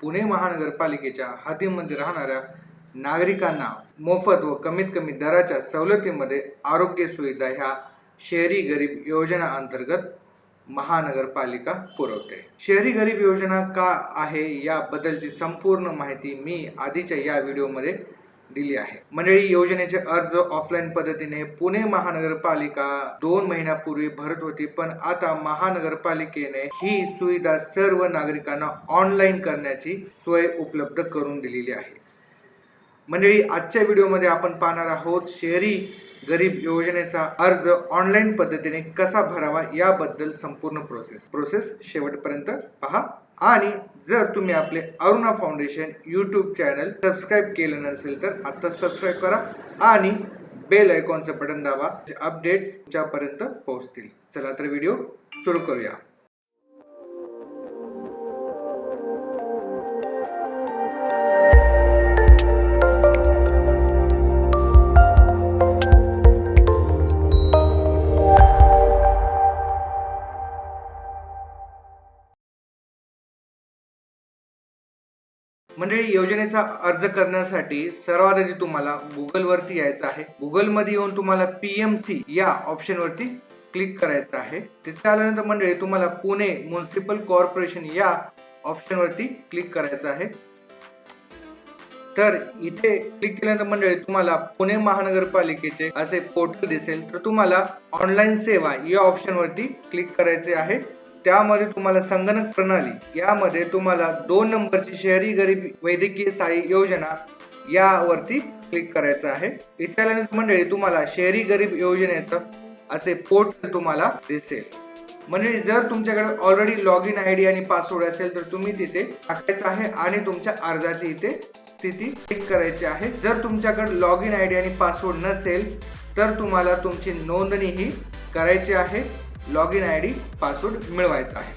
पुणे महानगरपालिकेच्या हद्दीमध्ये राहणाऱ्या नागरिकांना मोफत व कमीत कमी दराच्या सवलतीमध्ये आरोग्य सुविधा ह्या शहरी गरीब योजना अंतर्गत महानगरपालिका पुरवते. शहरी गरीब योजना का आहे? याबद्दलची संपूर्ण माहिती मी आधीच्या या व्हिडिओमध्ये दिली आहे. मंडळी योजनेचे अर्ज ऑफलाईन पद्धतीने पुणे महानगरपालिका दोन महिन्यापूर्वी भरत होती पण आता महानगरपालिकेने ही सुविधा सर्व नागरिकांना ऑनलाईन करण्याची सोय उपलब्ध करून दिलेली आहे. मंडळी आजच्या व्हिडिओमध्ये आपण पाहणार आहोत शहरी गरीब योजनेचा अर्ज ऑनलाईन पद्धतीने कसा भरावा याबद्दल संपूर्ण प्रोसेस प्रोसेस शेवटपर्यंत पहा. आणि जर तुम्ही आपले Aruna foundation YouTube channel subscribe केलं नसेल तर आता सबस्क्राईब करा आणि बेल आयकॉनचं बटन दाबा अपडेट्स अपडेट्सच्यापर्यंत पोहोचतील. चला तर व्हिडिओ सुरू करूया. मंडळी योजनेचा अर्ज करण्यासाठी सर्वात आधी तुम्हाला गुगल वरती यायचं आहे. गुगलमध्ये येऊन तुम्हाला पीएमसी या ऑप्शन वरती क्लिक करायचं आहे. तिथे आल्यानंतर मंडळी तुम्हाला पुणे म्युन्सिपल कॉर्पोरेशन या ऑप्शन वरती क्लिक करायचं आहे. तर इथे क्लिक केल्यानंतर मंडळी तुम्हाला पुणे महानगरपालिकेचे असे पोर्टल दिसेल. तर तुम्हाला ऑनलाईन सेवा या ऑप्शन वरती क्लिक करायचे आहे. त्यामध्ये तुम्हाला संगणक प्रणाली यामध्ये तुम्हाला दोन नंबरची शहरी गरीब वैद्यकीय सहाय्य योजना यावरती क्लिक करायचं आहे. इथे मंडळी तुम्हाला शहरी गरीब योजनेचं असे पोर्टल तुम्हाला दिसेल. म्हणजे जर तुमच्याकडे already log in I D आणि पासवर्ड असेल तर तुम्ही तिथे टाकायचं आहे आणि तुमच्या अर्जाची इथे स्थिती क्लिक करायची आहे. जर तुमच्याकडे लॉग इन आय डी आणि पासवर्ड नसेल तर तुम्हाला तुमची नोंदणी ही करायची आहे. Log in I D password मिळवायचा आहे.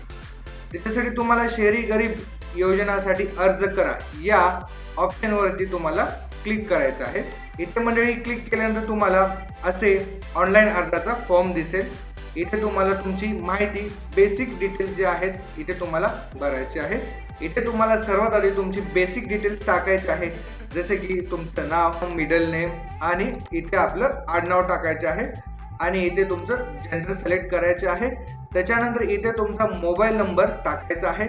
त्याच्यासाठी तुम्हाला शहरी गरीब योजनासाठी अर्ज करा. या ऑप्शनवरती तुम्हाला क्लिक करायचं आहे. इथे मंडळी क्लिक केल्यानंतर तुम्हाला असे ऑनलाईन अर्जाचा फॉर्म दिसेल. इथे तुम्हाला तुमची माहिती बेसिक डिटेल्स जे आहेत इथे तुम्हाला भरायचे आहे. इथे तुम्हाला सर्वात आधी तुमची बेसिक डिटेल्स टाकायचे आहेत. जसे की तुमचं नाव मिडल नेम आणि इथे आपलं आडनाव टाकायचे आहे. आणि इथे तुमचं जेंडर सिलेक्ट करायचे आहे. त्याच्यानंतर इथे तुमचा मोबाईल नंबर टाकायचा आहे.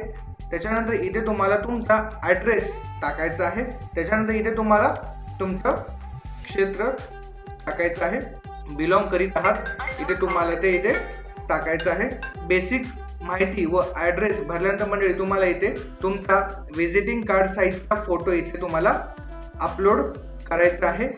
त्याच्यानंतर इथे तुम्हाला तुमचा ॲड्रेस टाकायचा आहे. त्याच्यानंतर इथे तुम्हाला तुमचं क्षेत्र टाकायचं आहे. बिलॉंग करीत आहात. इथे तुम्हाला ते इथे टाकायचं आहे. बेसिक माहिती व ॲड्रेस भरल्यानंतर मंडळी तुम्हाला इथे तुमचा व्हिजिटिंग कार्ड साईजचा फोटो इथे तुम्हाला अपलोड करायचा आहे.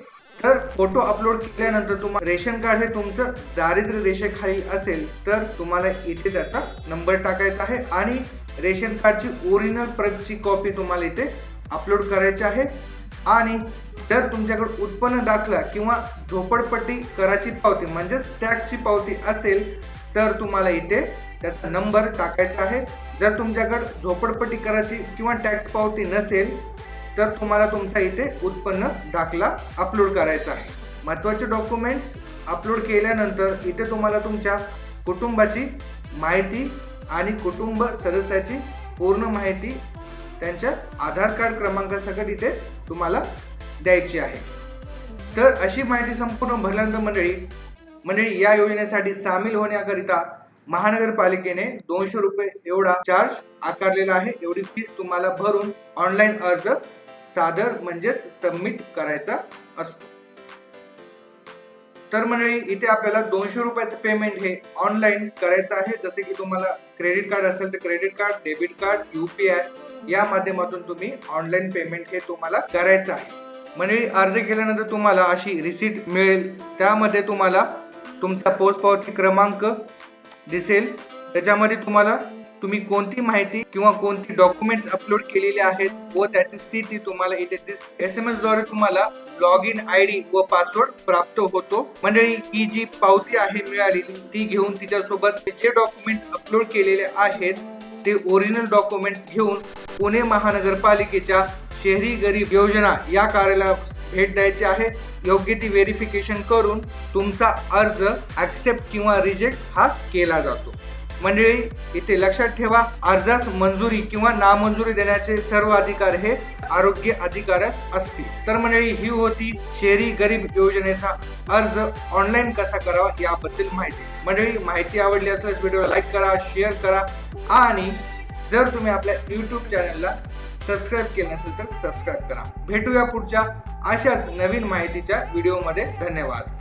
तर फोटो अपलोड केल्यानंतर तुम्हाला रेशन कार्ड हे तुमचं दारिद्र्य रेषेखाली असेल तर तुम्हाला इथे त्याचा नंबर टाकायचा आहे आणि रेशन कार्डची ओरिजिनल प्रतची कॉपी तुम्हाला इथे अपलोड करायची आहे. आणि जर तुमच्याकडे उत्पन्न दाखला किंवा झोपडपट्टी कराची पावती म्हणजेच टॅक्सची पावती असेल तर तुम्हाला इथे त्याचा नंबर टाकायचा आहे. जर तुमच्याकडे झोपडपट्टी कराची किंवा टॅक्स पावती नसेल तर तुम्हाला तुमचा इथे उत्पन्न दाखला अपलोड करायचा आहे. महत्त्वाचे डॉक्युमेंट्स अपलोड केल्यानंतर इथे तुम्हाला तुमच्या कुटुंबाची माहिती आणि कुटुंब सदस्याची पूर्ण माहिती त्यांच्या आधार कार्ड क्रमांकासकट इथे तुम्हाला द्यायची आहे. तर अशी माहिती संपूर्ण भरल्यानंतर मंडळी मंडळी या योजनेसाठी सामील होण्याकरिता महानगरपालिकेने दोनशे रुपये एवढा चार्ज आकारलेला आहे. एवढी फीस तुम्हाला भरून ऑनलाईन अर्ज सादर म्हणजेच सबमिट करायचा असतो. तर मंडळी इथे आपल्याला दोनशे रुपयाचं पेमेंट हे ऑनलाईन करायचं आहे. जसे की तुम्हाला क्रेडिट कार्ड असेल तर credit card debit card UPI या माध्यमातून तुम्ही ऑनलाईन पेमेंट हे तुम्हाला करायचं आहे. मंडळी अर्ज केल्यानंतर तुम्हाला अशी रिसीट मिळेल. त्यामध्ये तुम्हाला तुमचा पोस्ट पावती क्रमांक दिसेल. त्याच्यामध्ये तुम्हाला तुम्ही कोणती माहिती किंवा कोणती डॉक्युमेंट्स अपलोड केलेले आहेत व त्याची स्थिती तुम्हाला इथे दिस एस एम एसद्वारे तुम्हाला लॉग इन आय डी व पासवर्ड प्राप्त होतो. मंडळी ही जी पावती आहे मिळालेली ती घेऊन तिच्यासोबत जे डॉक्युमेंट्स अपलोड केलेले आहेत ते ओरिजिनल डॉक्युमेंट्स घेऊन पुणे महानगरपालिकेच्या शहरी गरीब योजना या कार्यालयास भेट द्यायची आहे. योग्य ती व्हेरिफिकेशन करून तुमचा अर्ज ॲक्सेप्ट किंवा रिजेक्ट हा केला जातो. मंडळी इथे लक्षात ठेवा अर्जास मंजुरी किंवा नामंजुरी देण्याचे सर्व अधिकार हे आरोग्य अधिकाऱ्यास असतील. तर मंडळी ही होती शहरी गरीब योजनेचा अर्ज. ऑनलाईन कसा करावा याबद्दल माहिती. मंडळी माहिती आवडली असल्यास व्हिडिओला लाईक करा शेअर करा आणि जर तुम्ही आपल्या युट्यूब चॅनलला सबस्क्राईब केलं नसेल तर सबस्क्राईब करा. भेटूया पुढच्या अशाच नवीन माहितीच्या व्हिडिओमध्ये. धन्यवाद.